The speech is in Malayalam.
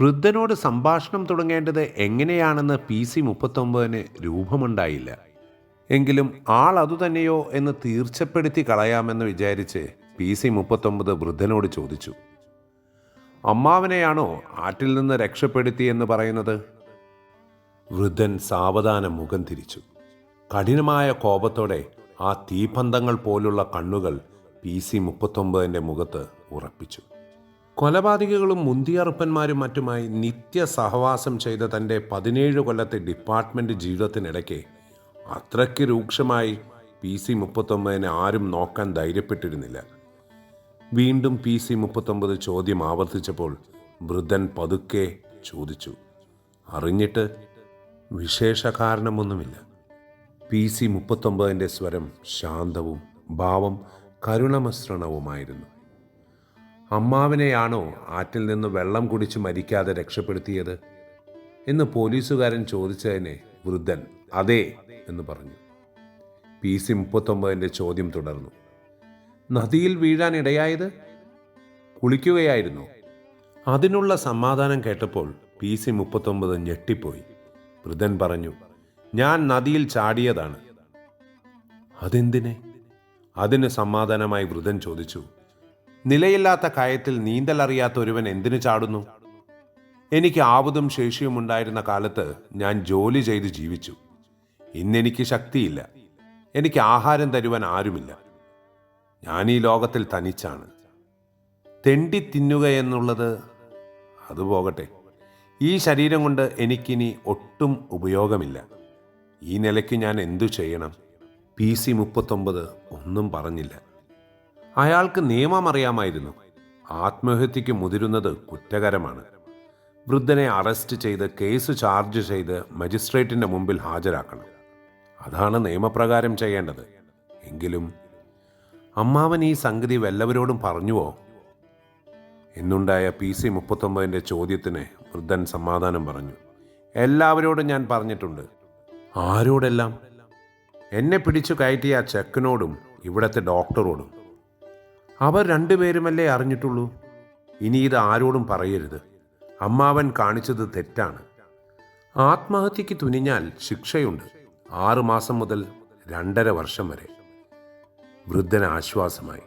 വൃദ്ധനോട് സംഭാഷണം തുടങ്ങേണ്ടത് എങ്ങനെയാണെന്ന് പി സി മുപ്പത്തൊമ്പതിന് രൂപമുണ്ടായില്ല. എങ്കിലും ആൾ അതുതന്നെയോ എന്ന് തീർച്ചപ്പെടുത്തി കളയാമെന്ന് വിചാരിച്ച് പി സി മുപ്പത്തൊമ്പത് വൃദ്ധനോട് ചോദിച്ചു. അമ്മാവനെയാണോ ആറ്റിൽ നിന്ന് രക്ഷപ്പെടുത്തി എന്ന് പറയുന്നത്? വൃദ്ധൻ സാവധാനം മുഖം തിരിച്ചു. കഠിനമായ കോപത്തോടെ ആ തീപന്തങ്ങൾ പോലുള്ള കണ്ണുകൾ പി സി മുപ്പത്തൊമ്പതിന്റെ മുഖത്ത് ഉറപ്പിച്ചു. കൊലപാതകികളും മുന്തിയറുപ്പന്മാരും മറ്റുമായി നിത്യ സഹവാസം ചെയ്ത തന്റെ പതിനേഴ് കൊല്ലത്തെ ഡിപ്പാർട്ട്മെന്റ് ജീവിതത്തിനിടയ്ക്ക് അത്രയ്ക്ക് രൂക്ഷമായി പി സി മുപ്പത്തൊമ്പതിനെ ആരും നോക്കാൻ ധൈര്യപ്പെട്ടിരുന്നില്ല. വീണ്ടും പി സി മുപ്പത്തൊമ്പത് ചോദ്യം ആവർത്തിച്ചപ്പോൾ വൃദ്ധൻ പതുക്കെ ചോദിച്ചു അറിഞ്ഞിട്ട് വിശേഷ കാരണമൊന്നുമില്ല പി സി മുപ്പത്തൊമ്പതിന്റെ സ്വരം ശാന്തവും ഭാവം കരുണമസൃണവുമായിരുന്നു അമ്മാവിനെയാണോ ആറ്റിൽ നിന്ന് വെള്ളം കുടിച്ച് മരിക്കാതെ രക്ഷപ്പെടുത്തിയത്? എന്ന് പോലീസുകാരൻ ചോദിച്ചതിനെ വൃദ്ധൻ അതെ എന്ന് പറഞ്ഞു. പി സി മുപ്പത്തൊമ്പതിന്റെ ചോദ്യം തുടർന്നു. നദിയിൽ വീഴാൻ ഇടയായത്? കുളിക്കുകയായിരുന്നു. അതിനുള്ള സമാധാനം കേട്ടപ്പോൾ പി സി മുപ്പത്തൊമ്പത് ഞെട്ടിപ്പോയി. വൃദ്ധൻ പറഞ്ഞു ഞാൻ നദിയിൽ ചാടിയതാണ്. അതെന്തിനെ? അതിന് സമാധാനമായി വൃദ്ധൻ ചോദിച്ചു നിലയില്ലാത്ത കയത്തിൽ നീന്തൽ അറിയാത്ത ഒരുവൻ എന്തിനു ചാടുന്നു? എനിക്ക് ആവതും ശേഷിയും ഉണ്ടായിരുന്ന കാലത്ത് ഞാൻ ജോലി ചെയ്ത് ജീവിച്ചു. ഇന്നെനിക്ക് ശക്തിയില്ല. എനിക്ക് ആഹാരം തരുവാൻ ആരുമില്ല. ഞാൻ ഈ ലോകത്തിൽ തനിച്ചാണ്. തെണ്ടി തിന്നുക എന്നുള്ളത് അത് പോകട്ടെ. ഈ ശരീരം കൊണ്ട് എനിക്കിനി ഒട്ടും ഉപയോഗമില്ല. ഈ നിലയ്ക്ക് ഞാൻ എന്തു ചെയ്യണം? പി സി മുപ്പത്തൊമ്പത് ഒന്നും പറഞ്ഞില്ല. അയാൾക്ക് നിയമം അറിയാമായിരുന്നു. ആത്മഹത്യക്ക് മുതിരുന്നത് കുറ്റകരമാണ്. വൃദ്ധനെ അറസ്റ്റ് ചെയ്ത് കേസ് ചാർജ് ചെയ്ത് മജിസ്ട്രേറ്റിന്റെ മുമ്പിൽ ഹാജരാക്കണം. അതാണ് നിയമപ്രകാരം ചെയ്യേണ്ടത്. എങ്കിലും അമ്മാവൻ ഈ സംഗതി വല്ലവരോടും പറഞ്ഞുവോ? എന്നുണ്ടായ പി സി മുപ്പത്തൊമ്പതിന്റെ ചോദ്യത്തിന് വൃദ്ധൻ സമാധാനം പറഞ്ഞു. എല്ലാവരോടും ഞാൻ പറഞ്ഞിട്ടുണ്ട്. ആരോടെല്ലാം? എന്നെ പിടിച്ചു കയറ്റിയ ചെക്കനോടും ഇവിടത്തെ ഡോക്ടറോടും. അവർ രണ്ടുപേരുമല്ലേ അറിഞ്ഞിട്ടുള്ളൂ? ഇനി ഇത് ആരോടും പറയരുത്. അമ്മാവൻ കാണിച്ചത് തെറ്റാണ്. ആത്മഹത്യക്ക് തുനിഞ്ഞാൽ ശിക്ഷയുണ്ട്. ആറുമാസം മുതൽ രണ്ടര വർഷം വരെ. വൃദ്ധന് ആശ്വാസമായി